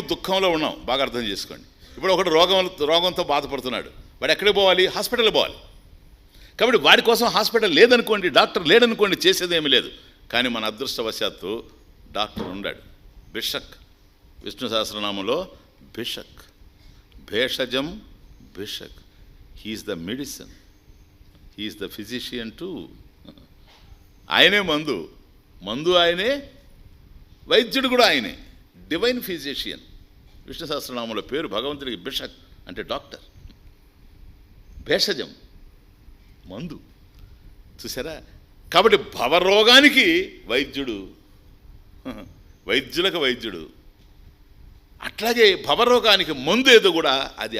దుఃఖంలో ఉన్నాం బాగా అర్థం చేసుకోండి. ఇప్పుడు ఒకడు రోగం రోగంతో బాధపడుతున్నాడు. వాడు ఎక్కడికి పోవాలి? హాస్పిటల్కి పోవాలి. కాబట్టి వాడి కోసం హాస్పిటల్ లేదనుకోండి డాక్టర్ లేదనుకోండి చేసేదేమీ లేదు. కానీ మన అదృష్టవశాత్తు డాక్టర్ ఉన్నాడు. బిషక్. విష్ణు సహస్రనామంలో బిషక్. భేషజం బిషక్. He is the medicine he is the physician too ఆయనే మందు. మందు ఆయనే వైద్యుడు కూడా ఆయనే. Divine physician. విష్ణు సహస్రనామంలో పేరు భగవంతుడికి బిషక్ అంటే డాక్టర్. భేషజం. మందు. చూసారా? కాబట్టి భవరోగానికి వైద్యుడు. వైద్యులకు వైద్యుడు. అట్లాగే భవరోగానికి మందు ఏదో కూడా అది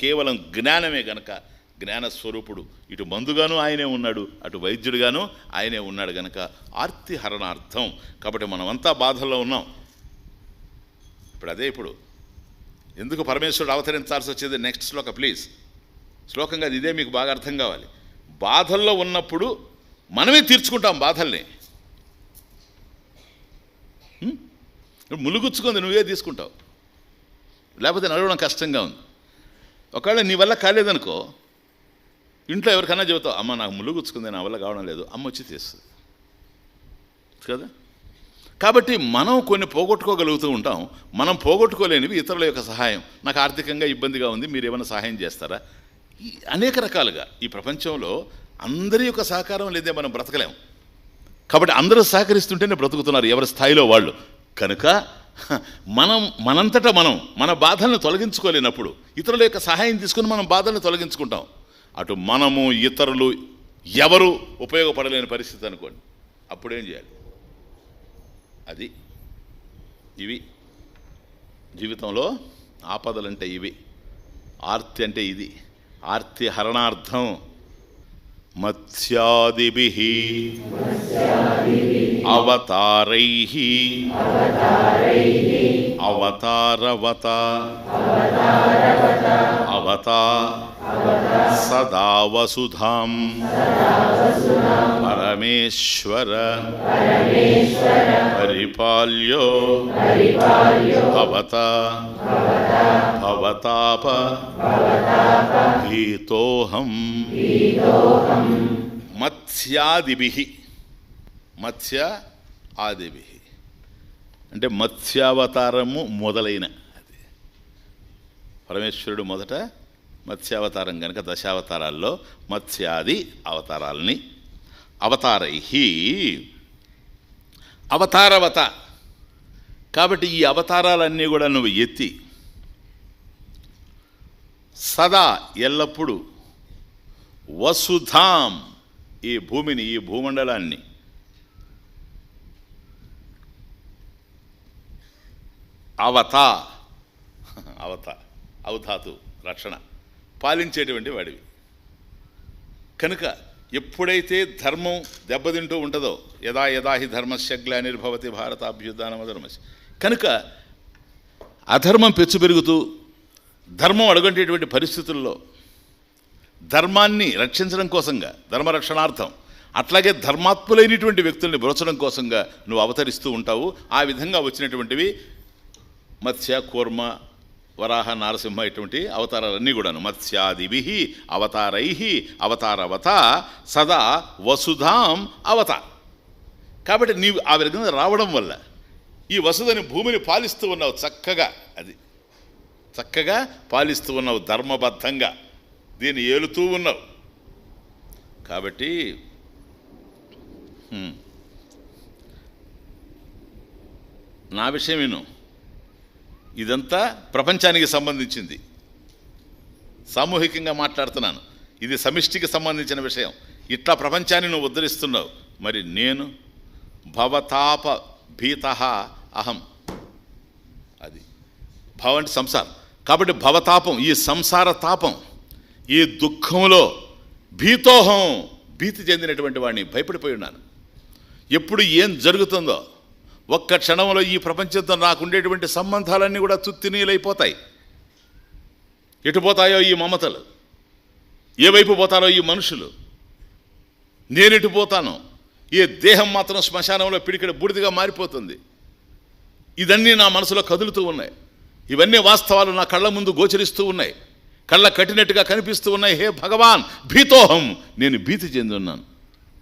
కేవలం జ్ఞానమే గనక జ్ఞాన స్వరూపుడు ఇటు మందుగాను ఆయనే ఉన్నాడు అటు వైద్యుడుగాను ఆయనే ఉన్నాడు గనక ఆర్తి హరణార్థం. కాబట్టి మనమంతా బాధల్లో ఉన్నాం. ఇప్పుడు అదే ఇప్పుడు. ఎందుకు పరమేశ్వరుడు అవతరించాల్సి వచ్చేది నెక్స్ట్ శ్లోక ప్లీజ్ శ్లోకంగా ఇదే మీకు బాగా అర్థం కావాలి. బాధల్లో ఉన్నప్పుడు మనమే తీర్చుకుంటాం బాధల్ని. ములుగుచ్చుకుంది నువ్వే తీసుకుంటావు. లేకపోతే నడవడం కష్టంగా ఉంది. ఒకవేళ నీ వల్ల కాలేదనుకో ఇంట్లో ఎవరికైనా చెబుతావు అమ్మ నాకు ములుగుచ్చుకుంది నా వల్ల కావడం లేదు అమ్మ వచ్చి తీస్తుంది. కదా? కాబట్టి మనం కొన్ని పోగొట్టుకోగలుగుతూ ఉంటాం. మనం పోగొట్టుకోలేనివి ఇతరుల యొక్క సహాయం. నాకు ఆర్థికంగా ఇబ్బందిగా ఉంది మీరు ఏమైనా సహాయం చేస్తారా? ఈ అనేక రకాలుగా ఈ ప్రపంచంలో అందరి యొక్క సహకారం లేదే మనం బ్రతకలేం. కాబట్టి అందరూ సహకరిస్తుంటేనే బ్రతుకుతున్నారు ఎవరి స్థాయిలో వాళ్ళు. కనుక మనం మనంతటా మనం మన బాధలను తొలగించుకోలేనప్పుడు ఇతరుల యొక్క సహాయం తీసుకుని మనం బాధలను తొలగించుకుంటాం. అటు మనము ఇతరులు ఎవరు ఉపయోగపడలేని పరిస్థితి అనుకోండి. అప్పుడేం చేయాలి? అది. ఇవి. జీవితంలో ఆపదలంటే ఇవి. ఆర్తి అంటే ఇది. ఆర్తి హరణార్థం. మత్స్యాదిభి. అవతారై. అవతారవత. అవతా. సదా వసుధాం. పరమేశ్వర పరిపాల్యో భవత. భవతాప భీతోహం. మత్స్యాదిభి. మత్స్య ఆదిభి. అంటే మత్స్యావతారము మొదలైన అది. పరమేశ్వరుడు మొదట మత్స్యావతారం కనుక దశావతారాల్లో మత్స్యాది అవతారాలని. అవతారై అవతారవత. కాబట్టి ఈ అవతారాలన్నీ కూడా నువ్వు ఎత్తి సదా ఎల్లప్పుడూ వసుధాం ఈ భూమిని ఈ భూమండలాన్ని అవత. అవత అవధాతు రక్షణ. పాలించేటువంటి వాడివి. కనుక ఎప్పుడైతే ధర్మం దెబ్బతింటూ ఉంటుందో యదా యదా హి ధర్మస్య గ్లానిర్భవతి భారత ధర్మస్య కనుక అధర్మం పెచ్చు పెరుగుతూ ధర్మం అడుగంటేటువంటి పరిస్థితుల్లో ధర్మాన్ని రక్షించడం కోసంగా ధర్మరక్షణార్థం అట్లాగే ధర్మాత్ములైనటువంటి వ్యక్తుల్ని బ్రోచడం కోసంగా నువ్వు అవతరిస్తూ ఉంటావు. ఆ విధంగా వచ్చినటువంటివి మత్స్య కూర్మ వరాహ నారసింహ ఇటువంటి అవతారాలన్నీ కూడాను. మత్స్యాదిభి అవతారై అవతారవత సదా వసుధాం అవత కాబట్టి నీవు ఆ విధంగా రావడం వల్ల ఈ వసుధని భూమిని పాలిస్తూ ఉన్నావు చక్కగా. అది చక్కగా పాలిస్తూ ఉన్నావు ధర్మబద్ధంగా. దీన్ని ఏలుతూ ఉన్నావు. కాబట్టి నా విషయం విను. ఇదంతా ప్రపంచానికి సంబంధించింది. సామూహికంగా మాట్లాడుతున్నాను. ఇది సమిష్టికి సంబంధించిన విషయం. ఇట్లా ప్రపంచాన్ని నువ్వు ఉద్ధరిస్తున్నావు. మరి నేను భవతాప భీత అహం. అది భవ అంటే సంసారం. కాబట్టి భవతాపం ఈ సంసార తాపం ఈ దుఃఖంలో భీతోహం భీతి చెందినటువంటి వాడిని భయపడిపోయి ఉన్నాను. ఎప్పుడు ఏం జరుగుతుందో ఒక్క క్షణంలో ఈ ప్రపంచంతో నాకుండేటువంటి సంబంధాలన్నీ కూడా తుత్తినీలైపోతాయి. ఎటు పోతాయో ఈ మమతలు? ఏ వైపు పోతారో ఈ మనుషులు? నేనెటు పోతాను? ఈ దేహం మాత్రం శ్మశానంలో పిడికిడ బూడిదిగా మారిపోతుంది. ఇదన్నీ నా మనసులో కదులుతూ ఉన్నాయి. ఇవన్నీ వాస్తవాలు నా కళ్ళ ముందు గోచరిస్తూ ఉన్నాయి. కళ్ళ కట్టినట్టుగా కనిపిస్తూ ఉన్నాయి. హే భగవాన్ భీతోహం! నేను భీతి చెంది ఉన్నాను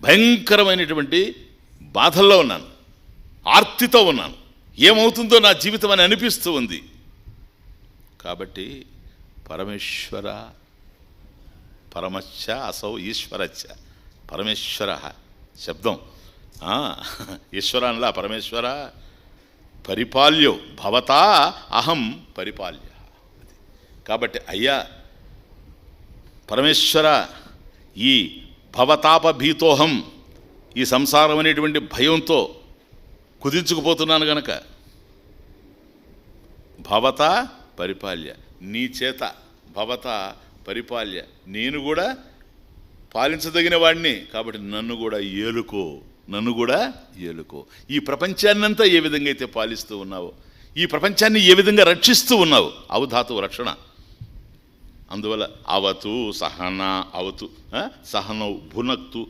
భయంకరమైనటువంటి బాధల్లో ఉన్నాను. ఆర్తితో ఉన్నాను. ఏమవుతుందో నా జీవితం అని అనిపిస్తూ ఉంది. కాబట్టి పరమేశ్వర పరమశ్చ అసౌ ఈశ్వరచ్చ పరమేశ్వర శబ్దం. ఈశ్వర అనలా పరమేశ్వర. పరిపాల్యో భవతా అహం పరిపాల్య. కాబట్టి అయ్యా పరమేశ్వర ఈ భవతాపభీతోహం ఈ సంసారం అనేటువంటి భయంతో కుదించుకుపోతున్నాను గనక. భవత పరిపాల్య. నీ చేత భవత పరిపాల్య. నేను కూడా పాలించదగిన వాడిని కాబట్టి నన్ను కూడా ఏలుకో. నన్ను కూడా ఏలుకో. ఈ ప్రపంచాన్నంతా ఏ విధంగా అయితే పాలిస్తూ ఉన్నావో ఈ ప్రపంచాన్ని ఏ విధంగా రక్షిస్తూ ఉన్నావు అవధాతువు రక్షణ. అందువల్ల అవతు సహన అవతు సహనవు భునక్తు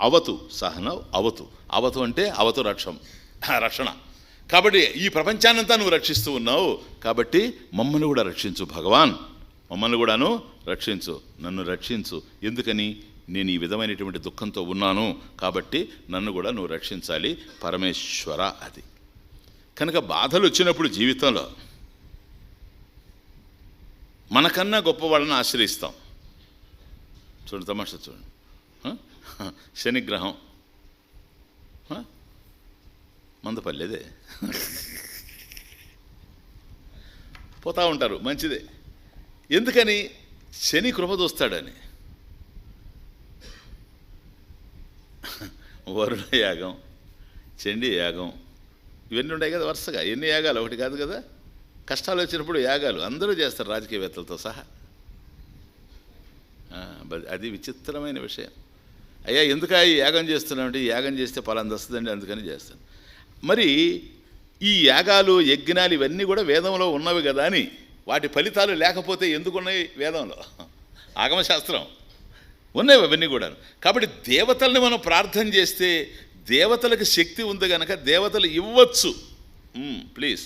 అవతు సహనవు అవతు. అవతు అంటే అవతు రక్షం. రక్షణ. కాబట్టి ఈ ప్రపంచాన్నంతా నువ్వు రక్షిస్తూ ఉన్నావు. కాబట్టి మమ్మల్ని కూడా రక్షించు భగవాన్. మమ్మల్ని కూడాను రక్షించు. నన్ను రక్షించు. ఎందుకని? నేను ఈ విధమైనటువంటి దుఃఖంతో ఉన్నాను. కాబట్టి నన్ను కూడా నువ్వు రక్షించాలి. పరమేశ్వర అది. కనుక బాధలు వచ్చినప్పుడు జీవితంలో మనకన్నా గొప్ప వాళ్ళని ఆశ్రయిస్తాం. చూడండి తమాషా చూడండి. శనిగ్రహం. మందపల్లెదే పోతా ఉంటారు మంచిదే. ఎందుకని? శని కృప చూస్తాడని వరుణ యాగం చండీ యాగం ఇవన్నీ ఉన్నాయి కదా వరుసగా. ఎన్ని యాగాలు? ఒకటి కాదు కదా? కష్టాలు వచ్చినప్పుడు యాగాలు అందరూ చేస్తారు రాజకీయవేత్తలతో సహా. అది విచిత్రమైన విషయం. అయ్యా ఎందుకు ఈ యాగం చేస్తున్నామంటే ఈ యాగం చేస్తే పలాంది వస్తుందండి అందుకని చేస్తాను. మరి ఈ యాగాలు యజ్ఞాలు ఇవన్నీ కూడా వేదంలో ఉన్నవి కదా అని వాటి ఫలితాలు లేకపోతే ఎందుకున్నాయి వేదంలో? ఆగమశాస్త్రం. ఉన్నాయి అవన్నీ కూడా కాబట్టి దేవతల్ని మనం ప్రార్థన చేస్తే దేవతలకు శక్తి ఉంది కనుక దేవతలు ఇవ్వచ్చు. ప్లీజ్.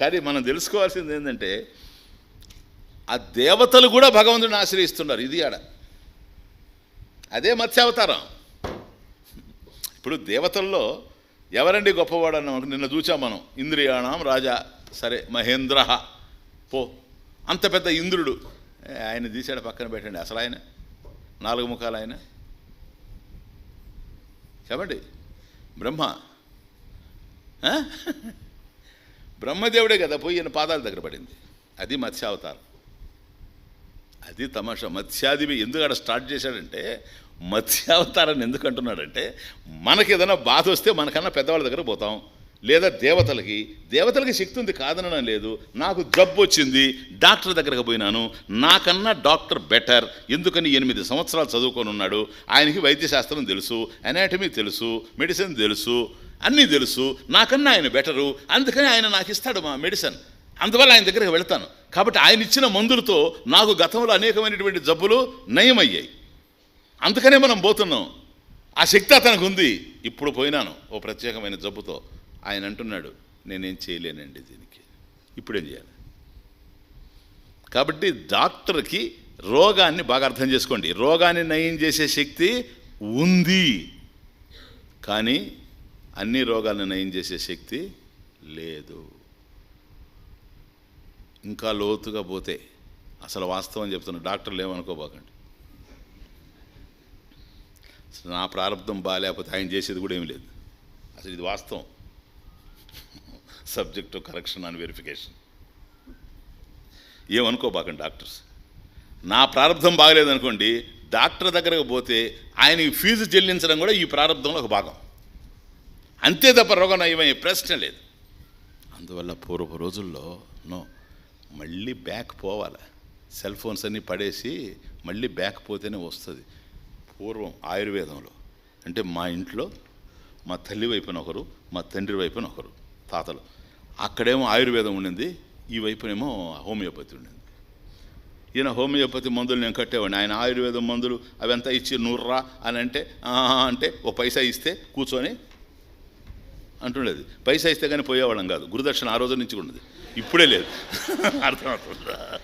కానీ మనం తెలుసుకోవాల్సింది ఏంటంటే ఆ దేవతలు కూడా భగవంతుని ఆశ్రయిస్తున్నారు ఇది ఆడ. అదే మత్స్యావతారం. ఇప్పుడు దేవతల్లో ఎవరండి గొప్పవాడు అన్న నిన్న చూచాం మనం. ఇంద్రియాణం రాజా సరే మహేంద్ర పో. అంత పెద్ద ఇంద్రుడు. ఆయన తీశాడు పక్కన పెట్టండి. అసలు ఆయన? నాలుగు ముఖాలు ఆయన? చెప్పండి. బ్రహ్మ. బ్రహ్మదేవుడే కదా పోయి ఈయన పాదాల దగ్గర పడింది. అది మత్స్యావతారం. అది తమాషా. మత్స్యాదివి ఎందుకు అక్కడ స్టార్ట్ చేశాడంటే మత్స్యావతారాన్ని ఎందుకు అంటున్నాడంటే మనకి ఏదైనా బాధ వస్తే మనకన్నా పెద్దవాళ్ళ దగ్గర పోతాం. లేదా దేవతలకి దేవతలకి శక్తి ఉంది కాదనడం లేదు. నాకు జబ్బు వచ్చింది డాక్టర్ దగ్గరకు పోయినాను. నాకన్నా డాక్టర్ బెటర్. ఎందుకని ఎనిమిది సంవత్సరాలు చదువుకొని ఉన్నాడు. ఆయనకి వైద్యశాస్త్రం తెలుసు అనాటమీ తెలుసు మెడిసిన్ తెలుసు అన్నీ తెలుసు. నాకన్నా ఆయన బెటరు. అందుకని ఆయన నాకు ఇస్తాడు మా మెడిసిన్ అందువల్ల ఆయన దగ్గరికి వెళ్తాను. కాబట్టి ఆయన ఇచ్చిన మందులతో నాకు గతంలో అనేకమైనటువంటి జబ్బులు నయమయ్యాయి. అందుకనే మనం పోతున్నాం. ఆ శక్తి అతనికి ఉంది. ఇప్పుడు పోయినాను ఓ ప్రత్యేకమైన జబ్బుతో. ఆయన అంటున్నాడు నేనేం చేయలేనండి దీనికి. ఇప్పుడేం చేయాలి? కాబట్టి డాక్టర్కి రోగాన్ని బాగా అర్థం చేసుకోండి. రోగాన్ని నయం చేసే శక్తి ఉంది. కానీ అన్ని రోగాలను నయం చేసే శక్తి లేదు. ఇంకా లోతుగా పోతే అసలు వాస్తవం చెప్తున్నా. డాక్టర్లు ఏమనుకోబాకండి. అసలు నా ప్రారంభం బాగాలేకపోతే ఆయన చేసేది కూడా ఏమి లేదు. అసలు ఇది వాస్తవం. Subject to correction and verification ఏమనుకోబాకండి doctors? నా ప్రారంభం బాగలేదనుకోండి డాక్టర్ దగ్గరకు పోతే ఆయనకి ఫీజు చెల్లించడం కూడా ఈ ప్రారంభంలో ఒక భాగం. అంతే తప్ప రోగం ఏమయ్యే ప్రశ్న లేదు. అందువల్ల పూర్వపు రోజుల్లో నో మళ్ళీ బ్యాక్ పోవాలి. సెల్ ఫోన్స్ అన్నీ పడేసి మళ్ళీ బ్యాక్ పోతేనే వస్తుంది. పూర్వం ఆయుర్వేదంలో అంటే మా ఇంట్లో మా తల్లి వైపున ఒకరు మా తండ్రి వైపున ఒకరు తాతలు. అక్కడేమో ఆయుర్వేదం ఉండింది ఈ వైపునేమో హోమియోపతి ఉండింది. ఈయన హోమియోపతి మందులు నేను కట్టేవాడిని. ఆయన ఆయుర్వేదం మందులు అవంతా ఇచ్చి నూర్రా అని అంటే అంటే ఓ పైసా ఇస్తే కూర్చొని అంటుండేది. పైసా ఇస్తే కానీ పోయేవాళ్ళం కాదు. గురుదక్షిణ ఆ రోజు నుంచి ఉండదు ఇప్పుడే లేదు. అర్థమవుతుందా?